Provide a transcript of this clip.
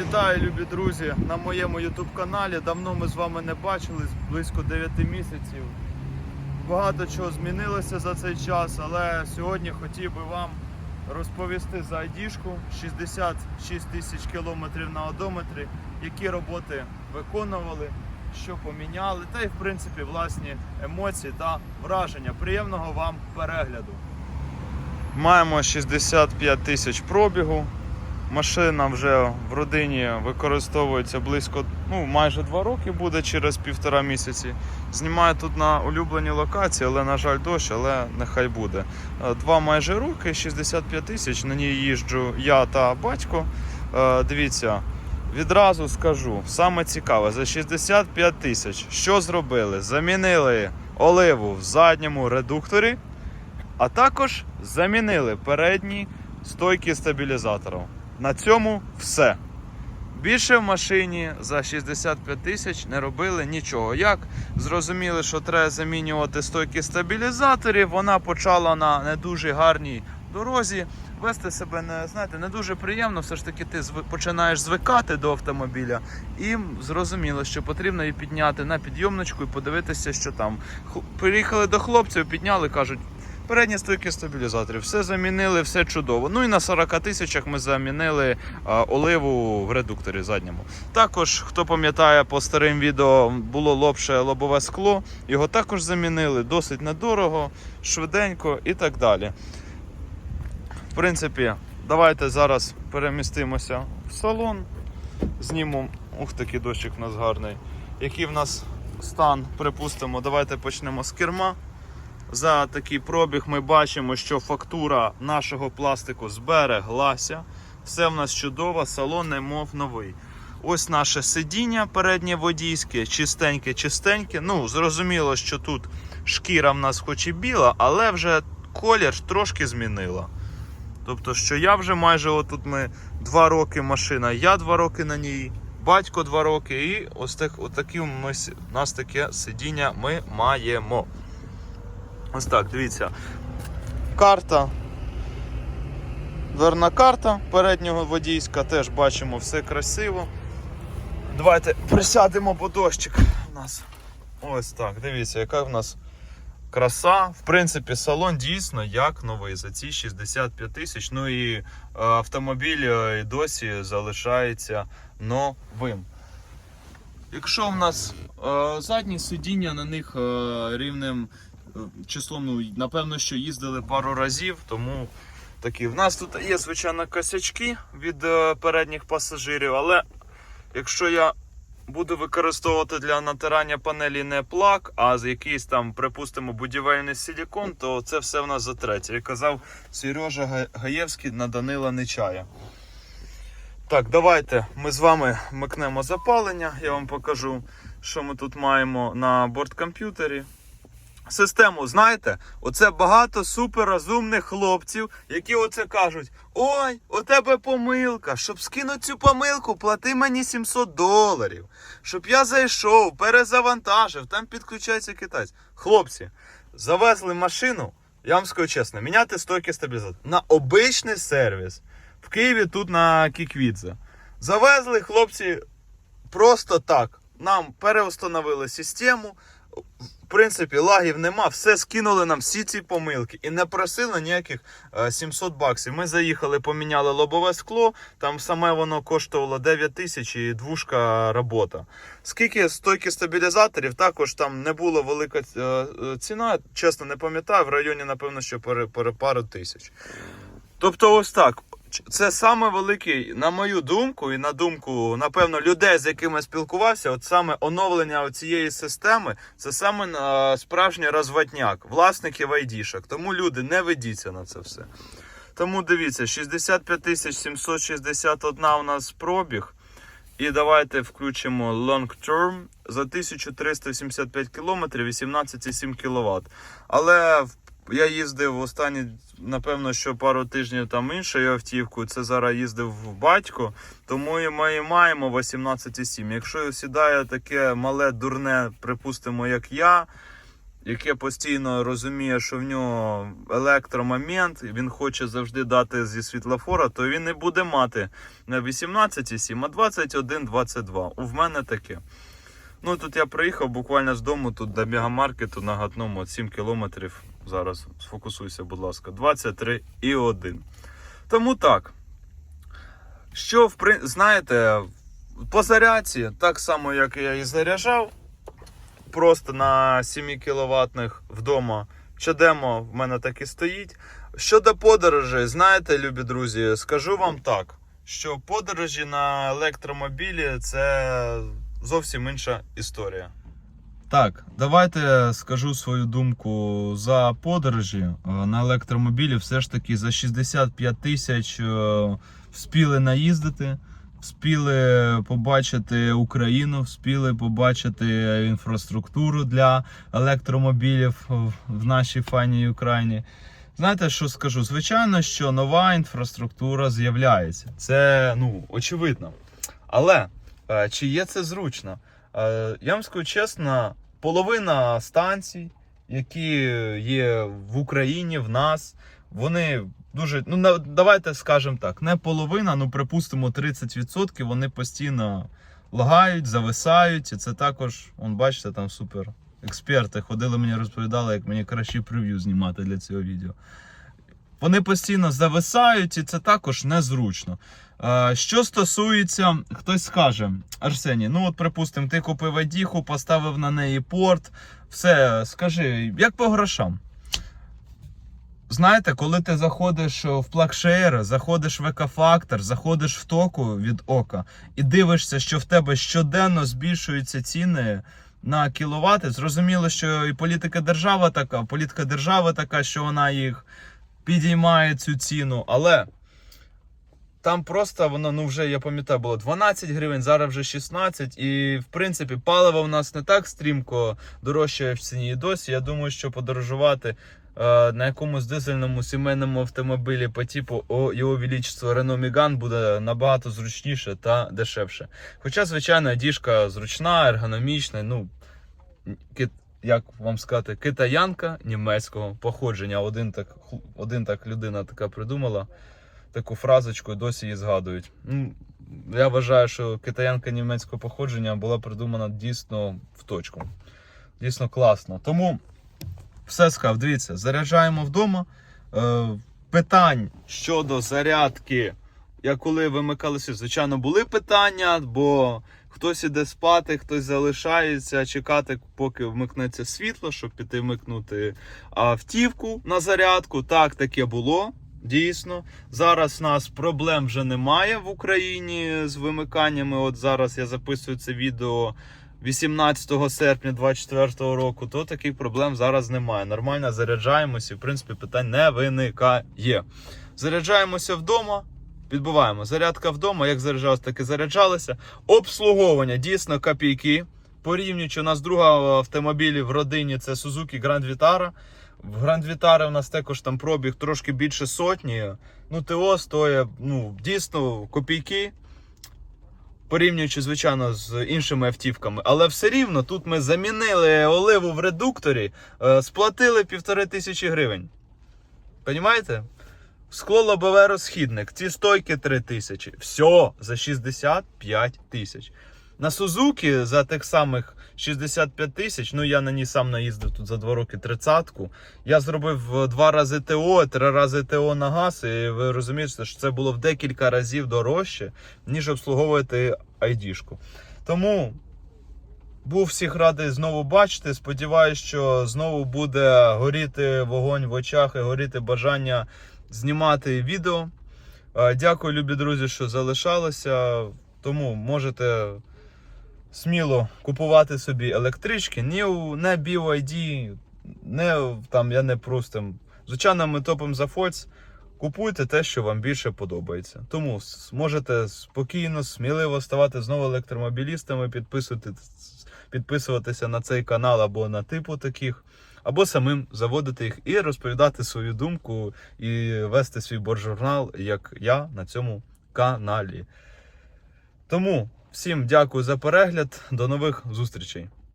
Вітаю, любі друзі, на моєму YouTube каналі. Давно ми з вами не бачились, близько 9 місяців. Багато чого змінилося за цей час, але сьогодні хотів би вам розповісти за айдішку 66 тисяч кілометрів на одометрі, які роботи виконували, що поміняли, та й в принципі власні емоції та враження. Приємного вам перегляду. Маємо 65 тисяч пробігу. Машина вже в родині використовується близько, ну майже два роки буде через півтора місяці. Знімаю тут на улюбленій локації, але на жаль, дощ, але нехай буде. Е, Два майже роки, 65 тисяч. На ній їжджу я та батько. Е, Дивіться, відразу скажу, саме цікаве, за 65 тисяч що зробили? Замінили оливу в задньому редукторі, а також замінили передні стойки стабілізаторів. На цьому все. Більше в машині за 65 тисяч не робили нічого. Як зрозуміли, що треба замінювати стойки стабілізаторів, вона почала на не дуже гарній дорозі вести себе не знаєте, не дуже приємно. Все ж таки, ти починаєш звикати до автомобіля, і зрозуміло, що потрібно її підняти на підйомничку і подивитися, що там. Приїхали до хлопців, підняли, кажуть. Передні стойки стабілізаторів, все замінили, все чудово. Ну і на 40 тисячах ми замінили а, оливу в редукторі задньому. Також, хто пам'ятає, по старим відео було лобше лобове скло, його також замінили досить недорого, швиденько і так далі. В принципі, давайте зараз перемістимося в салон. Знімемо. Ух, такий дощик в нас гарний. Який в нас стан, припустимо, давайте почнемо з керма. За такий пробіг ми бачимо, що фактура нашого пластику збереглася. Все в нас чудово, салон немов новий. Ось наше сидіння переднє водійське, чистеньке, чистеньке. Ну, зрозуміло, що тут шкіра в нас хоч і біла, але вже колір трошки змінила. Тобто, що я вже майже отут ми два роки машина, я два роки на ній, батько два роки, і ось так, отакі у нас таке сидіння ми маємо. Ось так, дивіться. Карта. Дверна карта переднього водійська, теж бачимо все красиво. Давайте присядемо, бо дощик у нас. Ось так, дивіться, яка в нас краса. В принципі, салон дійсно як новий за ці 65 тисяч. Ну і е, автомобіль е, і досі залишається новим. Якщо в нас е, задні сидіння на них рівнем числом, ну, напевно, що їздили пару разів, тому такі. В нас тут є, звичайно, косячки від е, передніх пасажирів, але якщо я буду використовувати для натирання панелі не плак, а якийсь там, припустимо, будівельний силікон, то це все в нас за. Як казав Сережа Гаєвський на Данила Нечая. Так, давайте ми з вами микнемо запалення. Я вам покажу, що ми тут маємо на борткомп'ютері. Систему, знаєте, оце багато суперрозумних хлопців, які оце кажуть: Ой, у тебе помилка. Щоб скинути цю помилку, плати мені 700 доларів. Щоб я зайшов, перезавантажив, там підключається китайць. Хлопці, завезли машину, я вам скажу чесно, міняти стойки стабілізатора на обичний сервіс в Києві тут на Кіквідзе. Завезли хлопці просто так. Нам переустановили систему. Принципі, лагів нема, все скинули нам всі ці помилки і не просили ніяких е, 700 баксів. Ми заїхали, поміняли лобове скло, там саме воно коштувало 9 тисяч і двушка робота. Скільки стойки стабілізаторів, також там не було велика е, е, ціна, чесно не пам'ятаю, в районі, напевно, що пару тисяч. Тобто, ось так. Це саме великий, на мою думку, і на думку, напевно, людей, з якими я спілкувався, от саме оновлення цієї системи, це саме е, справжній розватняк, власників айдішок. Тому люди, не ведіться на це все. Тому дивіться, 65 тисяч 761 у нас пробіг. І давайте включимо long term за 1385 км 18,7 кВт. Але в- я їздив останні, напевно, що пару тижнів там іншою автівкою. Це зараз їздив в батько, тому ми маємо 18,7. Якщо сідає таке мале дурне, припустимо, як я, яке постійно розуміє, що в нього електромомент, він хоче завжди дати зі світлофора, то він не буде мати не 18,7, а 21,22. У мене таке. Ну тут я приїхав буквально з дому, тут до мегамаркету на Гатному от 7 кілометрів. Зараз сфокусуйся, будь ласка, 23,1. Тому так. Що, знаєте, по зарядці, так само, як я і заряджав, просто на 7 кВт вдома. Чадемо в мене так і стоїть. Щодо подорожей, знаєте, любі друзі, скажу вам так, що подорожі на електромобілі це зовсім інша історія. Так, давайте скажу свою думку за подорожі Е, на електромобілі. Все ж таки за 65 тисяч е, вспіли наїздити, вспіли побачити Україну, вспіли побачити інфраструктуру для електромобілів в- нашій файній Україні. Знаєте, що скажу? Звичайно, що нова інфраструктура з'являється. Це ну очевидно. Але е, чи є це зручно? Е, Я вам скажу чесно, половина станцій, які є в Україні, в нас, вони дуже. Ну, давайте скажемо так, не половина, ну припустимо 30%, вони постійно лагають, зависають. І це також, он, бачите, там супер. Експерти ходили мені розповідали, як мені краще прев'ю знімати для цього відео. Вони постійно зависають, і це також незручно. Е, Що стосується, хтось скаже, Арсеній, ну от припустимо, ти купив Адіху, поставив на неї порт. Все, скажи, як по грошам? Знаєте, коли ти заходиш в PlugShare, заходиш в Екофактор, заходиш в току від ока і дивишся, що в тебе щоденно збільшуються ціни на кіловати, зрозуміло, що і політика держави така, політика держави така, що вона їх підіймає цю ціну, але там просто воно, ну вже я пам'ятаю, було 12 гривень, зараз вже 16. І в принципі паливо в нас не так стрімко дорожчає в ціні і досі. Я думаю, що подорожувати е, на якомусь дизельному сімейному автомобілі по типу о, його величество Renault Megane буде набагато зручніше та дешевше. Хоча, звичайно, діжка зручна, ергономічна, ну кит, як вам сказати, китаянка німецького походження. Один так, один так людина така придумала таку фразочку, і досі її згадують. Ну, я вважаю, що китаянка німецького походження була придумана дійсно в точку. Дійсно класно. Тому все сказав, дивіться, заряджаємо вдома. Е, питань щодо зарядки, я коли вимикалися, звичайно, були питання, бо хтось іде спати, хтось залишається чекати, поки вмикнеться світло, щоб піти вмикнути автівку на зарядку. Так, таке було. Дійсно, зараз нас проблем вже немає в Україні з вимиканнями. От зараз я записую це відео 18 серпня 2024 року. То таких проблем зараз немає. Нормально заряджаємося, в принципі питань не виникає. Заряджаємося вдома. Відбуваємо зарядка вдома. Як заряджалося, так і заряджалося. Обслуговування дійсно копійки. Порівнюючи, у нас друга автомобілі в родині це Suzuki Grand Vitara. В Grand Vitara у нас також там пробіг трошки більше сотні. Ну, ТО стоїть ну, дійсно копійки. Порівнюючи, звичайно, з іншими автівками. Але все рівно тут ми замінили оливу в редукторі, е, сплатили півтори тисячі гривень. Понімаєте? Скло лобове розхідник, ці стойки 3 тисячі. Все за 65 тисяч. На Сузуки за тих самих 65 тисяч, ну я на ній сам наїздив тут за 2 роки тридцятку. Я зробив е, два рази ТО, три рази ТО на газ, і ви розумієте, що це було в декілька разів дорожче, ніж обслуговувати айдішку. Тому був всіх радий знову бачити. Сподіваюсь, що знову буде горіти вогонь в очах і горіти бажання знімати відео. Е, Дякую, любі друзі, що залишалися. Тому можете сміло купувати собі електрички. Ні, у- не BYD, не там я не просто. Звичайно, ми топимо за Фольц. Купуйте те, що вам більше подобається. Тому можете спокійно, сміливо ставати знову електромобілістами, підписуватись, підписуватися на цей канал або на типу таких, або самим заводити їх і розповідати свою думку і вести свій боржурнал, як я на цьому каналі. Тому всім дякую за перегляд. До нових зустрічей.